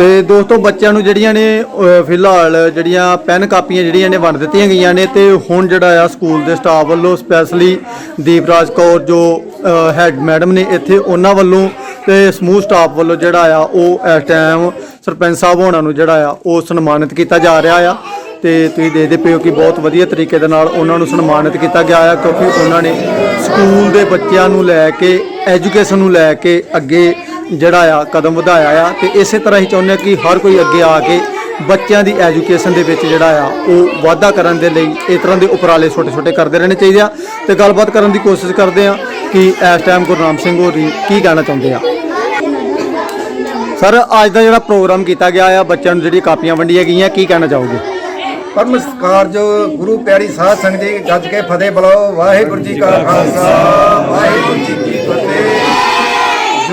ਤੇ ਦੋਸਤੋ ਬੱਚਿਆਂ ਨੂੰ ਜਿਹੜੀਆਂ ਨੇ ਅਹ, ਫਿਲਹਾਲ ਜਿਹੜੀਆਂ ਪੈਨ ਕਾਪੀਆਂ ਜਿਹੜੀਆਂ ਨੇ ਵੰਡ ਦਿੱਤੀਆਂ ਗਈਆਂ ਨੇ ਤੇ ਹੁਣ ਜਿਹੜਾ ਆ ਸਕੂਲ ਦੇ ਸਟਾਫ ਵੱਲੋਂ ਸਪੈਸ਼ਲੀ ਦੀਪਰਾਜ ਕੌਰ ਜੋ ਹੈਡ ਮੈਡਮ ਨੇ ਇੱਥੇ ਉਹਨਾਂ ਵੱਲੋਂ ਤੇ ਸਮੂਹ ਸਟਾਫ ਵੱਲੋਂ ਜਿਹੜਾ ਆ ਉਹ ਇਸ ਟਾਈਮ ਸਰਪੰਚ ਸਾਹਿਬ ਹੋਣਾ ਨੂੰ ਜਿਹੜਾ ਆ ਉਹ ਸਨਮਾਨਿਤ ਕੀਤਾ ਜਾ ਰਿਹਾ ਆ ਤੇ ਤੁਸੀਂ ਦੇਖਦੇ ਪਏ ਹੋ ਕਿ ਬਹੁਤ ਵਧੀਆ ਤਰੀਕੇ ਦੇ ਨਾਲ ਉਹਨਾਂ ਨੂੰ ਸਨਮਾਨਿਤ ਕੀਤਾ ਗਿਆ ਆ ਕਿਉਂਕਿ ਉਹਨਾਂ ਨੇ ਸਕੂਲ ਦੇ ਬੱਚਿਆਂ ਨੂੰ ਲੈ ਕੇ ਐਜੂਕੇਸ਼ਨ ਨੂੰ ਲੈ ਕੇ ਅੱਗੇ ਜਿਹੜਾ ਆ ਕਦਮ ਵਧਾਇਆ ਆ ਤੇ ਇਸੇ ਤਰ੍ਹਾਂ ਹੀ ਚਾਹੁੰਦੇ ਆ ਕਿ ਹਰ ਕੋਈ ਅੱਗੇ ਆ ਕੇ ਬੱਚਿਆਂ ਦੀ ਐਜੂਕੇਸ਼ਨ ਦੇ ਵਿੱਚ ਜਿਹੜਾ ਆ ਉਹ ਵਾਧਾ ਕਰਨ ਦੇ ਲਈ ਇਸ ਤਰ੍ਹਾਂ ਦੇ ਉਪਰਾਲੇ ਛੋਟੇ ਛੋਟੇ ਕਰਦੇ ਰਹਿਣੇ ਚਾਹੀਦੇ ਆ ਤੇ ਗੱਲਬਾਤ ਕਰਨ ਦੀ ਕੋਸ਼ਿਸ਼ ਕਰਦੇ ਆ ਕਿ ਇਸ ਟਾਈਮ ਗੁਰਨਾਮ ਸਿੰਘ ਹੋਰੀ ਕੀ ਕਹਿਣਾ ਚਾਹੁੰਦੇ ਆ। ਸਰ ਅੱਜ ਦਾ ਜਿਹੜਾ ਪ੍ਰੋਗਰਾਮ ਕੀਤਾ ਗਿਆ ਆ, ਬੱਚਿਆਂ ਨੂੰ ਜਿਹੜੀ ਕਾਪੀਆਂ ਵੰਡੀਆਂ ਗਈਆਂ, ਕੀ ਕਹਿਣਾ ਚਾਹੋਗੇ? ਪਰਮ ਸਤਿਕਾਰ ਗੁਰੂ ਪਿਆਰੀ ਸਾਧ ਸੰਗਤ ਜੀ ਗੱਜ ਕੇ ਫਤਿਹ ਬੁਲਾਓ। ਵਾਹਿਗੁਰੂ ਜੀ ਕਾ ਖਾਲਸਾ, ਵਾਹਿਗੁਰੂ ਜੀ ਕੀ ਫਤਿਹ।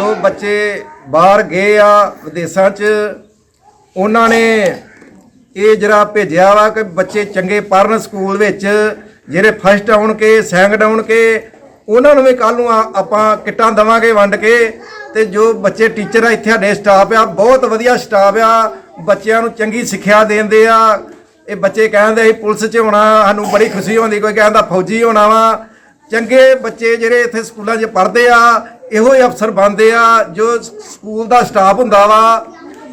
ਜੋ ਬੱਚੇ ਬਾਹਰ ਗਏ ਆ ਵਿਦੇਸ਼ਾਂ 'ਚ, ਉਹਨਾਂ ਨੇ ਇਹ ਜਿਹੜਾ ਭੇਜਿਆ ਵਾ ਕਿ ਬੱਚੇ ਚੰਗੇ ਪੜਨ ਸਕੂਲ ਵਿੱਚ, ਜਿਹੜੇ ਫਸਟ ਆਉਣਗੇ ਸੈਕੰਡ ਆਉਣਗੇ ਉਹਨਾਂ ਨੂੰ ਵੀ ਕੱਲ ਨੂੰ ਆਪਾਂ ਕਿੱਟਾਂ ਦਵਾਂਗੇ ਵੰਡ ਕੇ, ਤੇ ਜੋ ਬੱਚੇ ਟੀਚਰ ਆ, ਇੱਥੇ ਸਾਡੇ ਸਟਾਫ ਆ, ਬਹੁਤ ਵਧੀਆ ਸਟਾਫ ਆ, ਬੱਚਿਆਂ ਨੂੰ ਚੰਗੀ ਸਿੱਖਿਆ ਦਿੰਦੇ ਆ। ਇਹ ਬੱਚੇ ਕਹਿੰਦੇ ਅਸੀਂ ਪੁਲਿਸ 'ਚ ਹੋਣਾ, ਸਾਨੂੰ ਬੜੀ ਖੁਸ਼ੀ ਹੁੰਦੀ, ਕੋਈ ਕਹਿੰਦਾ ਫੌਜੀ ਹੋਣਾ ਵਾ ਚੰਗੇ ਬੱਚੇ ਜਿਹੜੇ ਇੱਥੇ ਸਕੂਲਾਂ 'ਚ ਪੜ੍ਹਦੇ ਆ, ਇਹੋ ਹੀ ਅਫਸਰ ਬਣਦੇ ਆ, ਜੋ ਸਕੂਲ ਦਾ ਸਟਾਫ ਹੁੰਦਾ ਵਾ,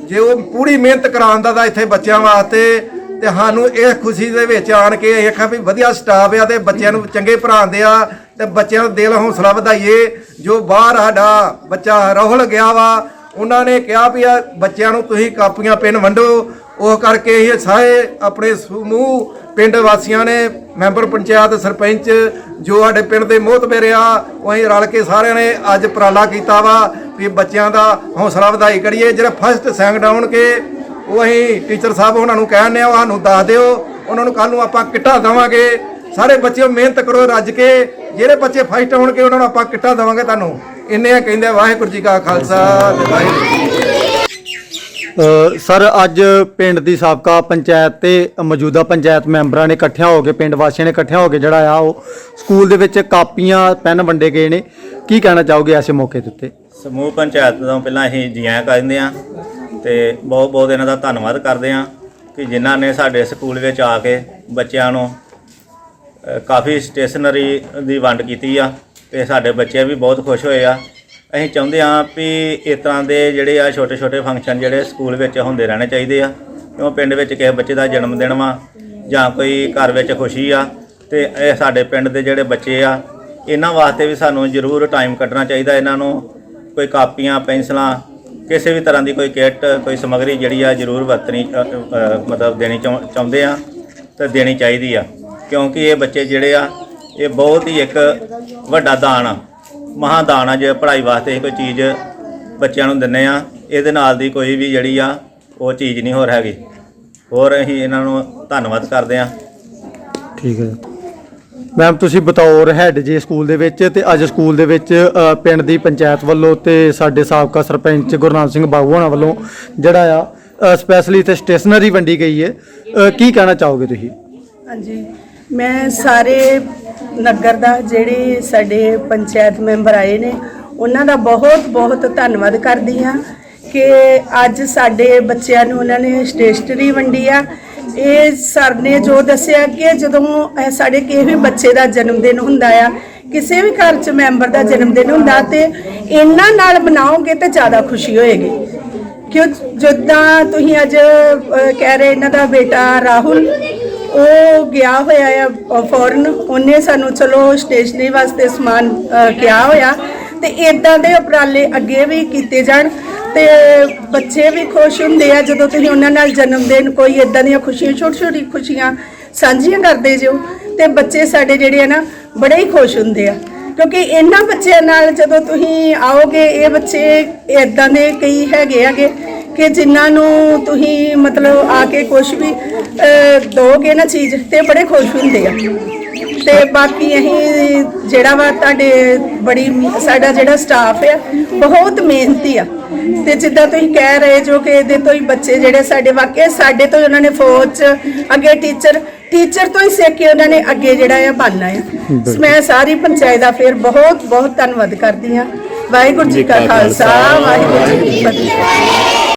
ਜੇ ਉਹ ਪੂਰੀ ਮਿਹਨਤ ਕਰਾਉਂਦਾ ਦਾ ਇੱਥੇ ਬੱਚਿਆਂ ਵਾਸਤੇ, ਤੇ ਸਾਨੂੰ ਇਹ ਖੁਸ਼ੀ ਦੇ ਵਿੱਚ ਆਣ ਕੇ ਇਹ ਆਖਿਆ ਵੀ ਵਧੀਆ ਸਟਾਫ ਆ ਤੇ ਬੱਚਿਆਂ ਨੂੰ ਚੰਗੇ ਪੜ੍ਹਾਉਂਦੇ ਆ, ਤੇ ਬੱਚਿਆਂ ਨੂੰ ਦਿਲ ਹੌਸਲਾ ਵਧਾਈਏ, ਜੋ ਬਾਹਰ ਸਾਡਾ ਬੱਚਾ ਰਾਹੁਲ ਗਿਆ ਵਾ, ਉਹਨਾਂ ਨੇ ਕਿਹਾ ਵੀ ਆ ਬੱਚਿਆਂ ਨੂੰ ਤੁਸੀਂ ਕਾਪੀਆਂ, ਪੈਨ ਵੰਡੋ, ਉਹ ਕਰਕੇ ਇਹ ਸਾਰੇ ਆਪਣੇ ਸਮੂਹ, ਪਿੰਡ ਵਾਸੀਆਂ ਨੇ, ਮੈਂਬਰ ਪੰਚਾਇਤ, ਸਰਪੰਚ ਜੋ ਸਾਡੇ ਪਿੰਡ ਦੇ ਮੋਹਤਬਰ ਆ ਉਹ ਅਸੀਂ ਰਲ ਕੇ ਸਾਰਿਆਂ ਨੇ ਅੱਜ ਉਪਰਾਲਾ ਕੀਤਾ ਵਾ ਵੀ ਬੱਚਿਆਂ ਦਾ ਹੌਸਲਾ ਵਧਾਈ ਕਰੀਏ। ਜਿਹੜਾ ਫਸਟ ਸੈਂਗ ਆਉਣਗੇ ਉਹ ਅਸੀਂ ਟੀਚਰ ਸਾਹਿਬ ਉਹਨਾਂ ਨੂੰ ਕਹਿੰਦੇ ਆ, ਉਹ ਸਾਨੂੰ ਦੱਸ ਦਿਓ। ਉਹਨਾਂ ਨੂੰ ਕੱਲ ਨੂੰ ਆਪਾਂ ਕਿੱਟਾਂ ਦੇਵਾਂਗੇ। ਸਾਰੇ ਬੱਚਿਓ ਮਿਹਨਤ ਕਰੋ ਰੱਜ ਕੇ। ਜਿਹੜੇ ਬੱਚੇ ਫਸਟ ਆਉਣਗੇ ਉਹਨਾਂ ਨੂੰ ਆਪਾਂ ਕਿੱਟਾਂ ਦੇਵਾਂਗੇ ਤੁਹਾਨੂੰ। ਇੰਨੇ ਕਹਿੰਦੇ ਵਾਹਿਗੁਰੂ ਜੀ ਕਾ ਖਾਲਸਾ ਤੇ ਵਾਹਿਗੁਰੂ ਅ, ਸਰ ਅੱਜ ਪਿੰਡ ਦੀ ਸਾਬਕਾ ਪੰਚਾਇਤ ਤੇ ਮੌਜੂਦਾ ਪੰਚਾਇਤ ਮੈਂਬਰਾਂ ਨੇ ਇਕੱਠਿਆਂ ਹੋ ਕੇ ਪਿੰਡ ਵਾਸੀਆਂ ਨੇ ਇਕੱਠਿਆਂ ਹੋ ਕੇ ਜਿਹੜਾ ਆ ਉਹ ਸਕੂਲ ਦੇ ਵਿੱਚ ਕਾਪੀਆਂ ਪੈਨ ਵੰਡੇ ਗਏ ਨੇ। ਕੀ ਕਹਿਣਾ ਚਾਹੋਗੇ ਐਸੇ ਮੌਕੇ ਦੇ ਉੱਤੇ? ਸਮੂਹ ਪੰਚਾਇਤ ਤੋਂ ਪਹਿਲਾਂ ਅਸੀਂ ਜੀਆਂ ਆਇਆਂ ਕਰਦੇ ਹਾਂ ਤੇ ਬਹੁਤ ਬਹੁਤ ਇਹਨਾਂ ਦਾ ਧੰਨਵਾਦ ਕਰਦੇ ਹਾਂ ਕਿ ਜਿਨ੍ਹਾਂ ਨੇ ਸਾਡੇ ਸਕੂਲ ਵਿੱਚ ਆ ਕੇ ਬੱਚਿਆਂ ਨੂੰ ਅ, ਕਾਫੀ ਸਟੇਸ਼ਨਰੀ ਦੀ ਵੰਡ ਕੀਤੀ ਆ ਤੇ ਸਾਡੇ ਬੱਚੇ ਵੀ ਬਹੁਤ ਖੁਸ਼ ਹੋਏ ਆ। ਅਸੀਂ ਚਾਹੁੰਦੇ ਹਾਂ ਵੀ ਇਸ ਤਰ੍ਹਾਂ ਦੇ ਜਿਹੜੇ ਆ ਛੋਟੇ ਛੋਟੇ ਫੰਕਸ਼ਨ ਜਿਹੜੇ ਸਕੂਲ ਵਿੱਚ ਹੁੰਦੇ ਰਹਿਣੇ ਚਾਹੀਦੇ ਆ। ਕਿਉਂ ਪਿੰਡ ਵਿੱਚ ਕਿਸੇ ਬੱਚੇ ਦਾ ਜਨਮ ਦਿਨ ਵਾ ਜਾਂ ਕੋਈ ਘਰ ਵਿੱਚ ਖੁਸ਼ੀ ਆ ਤੇ ਇਹ ਸਾਡੇ ਪਿੰਡ ਦੇ ਜਿਹੜੇ ਬੱਚੇ ਆ, ਇਹਨਾਂ ਵਾਸਤੇ ਵੀ ਸਾਨੂੰ ਜ਼ਰੂਰ ਟਾਈਮ ਕੱਢਣਾ ਚਾਹੀਦਾ ਇਹਨਾਂ ਨੂੰ। ਕੋਈ ਕਾਪੀਆਂ, ਪੈਨਸਲਾਂ, ਕਿਸੇ ਵੀ ਤਰ੍ਹਾਂ ਦੀ ਕੋਈ ਕਿੱਟ ਕੋਈ ਸਮੱਗਰੀ ਜਿਹੜੀ ਆ ਜ਼ਰੂਰ ਵਰਤਣੀ ਮਤਲਬ ਦੇਣੀ ਚਾਹੁੰ- ਚਾਹੁੰਦੇ ਆ ਤੇ ਦੇਣੀ ਚਾਹੀਦੀ ਆ। ਕਿਉਂਕਿ ਇਹ ਬੱਚੇ ਜਿਹੜੇ ਆ, ਇਹ ਬਹੁਤ ਹੀ ਇੱਕ ਵੱਡਾ ਦਾਨ ਆ। ਮਹਾਦਾਨ ਆ ਜੇ ਪੜ੍ਹਾਈ ਵਾਸਤੇ ਅਸੀਂ ਕੋਈ ਚੀਜ਼ ਬੱਚਿਆਂ ਨੂੰ ਦਿੰਨੇ ਆ ਇਹਦੇ ਨਾਲ ਦੀ ਕੋਈ ਵੀ ਜਿਹੜੀ ਆ ਉਹ ਚੀਜ਼ ਨਹੀਂ ਹੋਰ ਹੈਗੀ। ਹੋਰ ਅਸੀਂ ਇਹਨਾਂ ਨੂੰ ਧੰਨਵਾਦ ਕਰਦੇ ਆ। ਠੀਕ ਹੈ। ਮੈਮ ਤੁਸੀਂ ਬਤੌਰ ਹੈੱਡ ਜੀ ਸਕੂਲ ਦੇ ਵਿੱਚ ਤੇ ਅੱਜ ਸਕੂਲ ਦੇ ਵਿੱਚ ਅ, ਪਿੰਡ ਦੀ ਪੰਚਾਇਤ ਵੱਲੋਂ ਤੇ ਸਾਡੇ ਸਾਬਕਾ ਸਰਪੰਚ ਗੁਰਨਾਮ ਸਿੰਘ ਬਾਬੂ ਹੋਣਾ ਵੱਲੋਂ ਜਿਹੜਾ ਆ ਸਪੈਸ਼ਲੀ ਤੇ ਸਟੇਸ਼ਨਰੀ ਵੰਡੀ ਗਈ ਹੈ। ਅ, ਕੀ ਕਹਿਣਾ ਚਾਹੋਗੇ ਤੁਸੀਂ? ਹਾਂਜੀ। ਮੈਂ ਸਾਰੇ ਨਗਰ ਦਾ ਜਿਹੜੇ ਸਾਡੇ ਪੰਚਾਇਤ ਮੈਂਬਰ ਆਏ ਨੇ, ਉਹਨਾਂ ਦਾ ਬਹੁਤ ਬਹੁਤ ਧੰਨਵਾਦ ਕਰਦੀ ਹਾਂ ਕਿ ਅੱਜ ਸਾਡੇ ਬੱਚਿਆਂ ਨੂੰ ਉਹਨਾਂ ਨੇ ਸਟੇਸ਼ਨਰੀ ਵੰਡੀ ਆ। ਇਹ ਸਰ ਨੇ ਜੋ ਦੱਸਿਆ ਕਿ ਜਦੋਂ ਸਾਡੇ ਕਿਸੇ ਵੀ ਬੱਚੇ ਦਾ ਜਨਮ ਦਿਨ ਹੁੰਦਾ ਆ, ਕਿਸੇ ਵੀ ਘਰ 'ਚ ਮੈਂਬਰ ਦਾ ਜਨਮ ਦਿਨ ਹੁੰਦਾ ਤੇ ਇਹਨਾਂ ਨਾਲ ਮਨਾਓਗੇ ਤੇ ਜ਼ਿਆਦਾ ਖੁਸ਼ੀ ਹੋਏਗੀ। ਕਿਉਂ, ਜਿੱਦਾਂ ਤੁਸੀਂ ਅੱਜ ਕਹਿ ਰਹੇ ਇਹਨਾਂ ਦਾ ਬੇਟਾ ਰਾਹੁਲ ਉਹ ਗਿਆ ਹੋਇਆ ਆ ਫੋਰਨ ਉਹਨੇ ਸਾਨੂੰ ਚਲੋ ਸਟੇਸ਼ਨਰੀ ਵਾਸਤੇ ਸਮਾਨ ਕਿਹਾ ਹੋਇਆ ਤੇ ਇਦਾਂ ਦੇ ਉਪਰਾਲੇ ਅੱਗੇ ਵੀ ਕੀਤੇ ਜਾਣ ਤੇ ਬੱਚੇ ਵੀ ਖੁਸ਼ ਹੁੰਦੇ ਆ ਜਦੋਂ ਤੁਸੀਂ ਉਹਨਾਂ ਨਾਲ ਜਨਮ ਦਿਨ ਕੋਈ ਇਦਾਂ ਦੀਆਂ ਖੁਸ਼ੀਆਂ ਛੋਟੀ ਛੋਟੀ ਖੁਸ਼ੀਆਂ ਸਾਂਝੀਆਂ ਕਰਦੇ ਜਿਓ ਤੇ ਬੱਚੇ ਸਾਡੇ ਜਿਹੜੇ ਆ ਨਾ ਬੜੇ ਹੀ ਖੁਸ਼ ਹੁੰਦੇ ਆ। ਕਿਉਂਕਿ ਇਹਨਾਂ ਬੱਚਿਆਂ ਨਾਲ ਜਦੋਂ ਤੁਸੀਂ ਆਓਗੇ, ਇਹ ਬੱਚੇ ਇਦਾਂ ਦੇ ਕਈ ਹੈਗੇ ਹੈਗੇ ਕਿ ਜਿਨ੍ਹਾਂ ਨੂੰ ਤੁਸੀਂ ਮਤਲਬ ਆ ਕੇ ਕੁਝ ਵੀ ਦੋਗੇ ਨਾ ਚੀਜ਼ ਤੇ ਬੜੇ ਖੁਸ਼ ਹੁੰਦੇ ਆ। ਤੇ ਬਾਕੀ ਅਸੀਂ ਜਿਹੜਾ ਵਾ ਤੁਹਾਡੇ ਬੜੀ ਸਾਡਾ ਜਿਹੜਾ ਸਟਾਫ ਆ ਬਹੁਤ ਮਿਹਨਤੀ ਆ। ਤੇ ਜਿੱਦਾਂ ਤੁਸੀਂ ਕਹਿ ਰਹੇ ਜੋ ਕਿ ਇਹਦੇ ਤੋਂ ਹੀ ਬੱਚੇ ਜਿਹੜੇ ਸਾਡੇ ਵਾਕਿਆ ਸਾਡੇ ਤੋਂ ਉਹਨਾਂ ਨੇ ਫੌਜ ਚ ਅੱਗੇ ਟੀਚਰ ਟੀਚਰ ਤੋਂ ਹੀ ਸਿੱਖ ਕੇ ਉਹਨਾਂ ਨੇ ਅੱਗੇ ਜਿਹੜਾ ਆ ਬਣਨਾ ਆ। ਮੈਂ ਸਾਰੀ ਪੰਚਾਇਤ ਦਾ ਫਿਰ ਬਹੁਤ ਬਹੁਤ ਧੰਨਵਾਦ ਕਰਦੀ ਹਾਂ ਵਾਹਿਗੁਰੂ ਜੀ ਕਾ ਖਾਲਸਾ ਵਾਹਿਗੁਰੂ ਜੀ ਕੀ ਫਤਿਹ।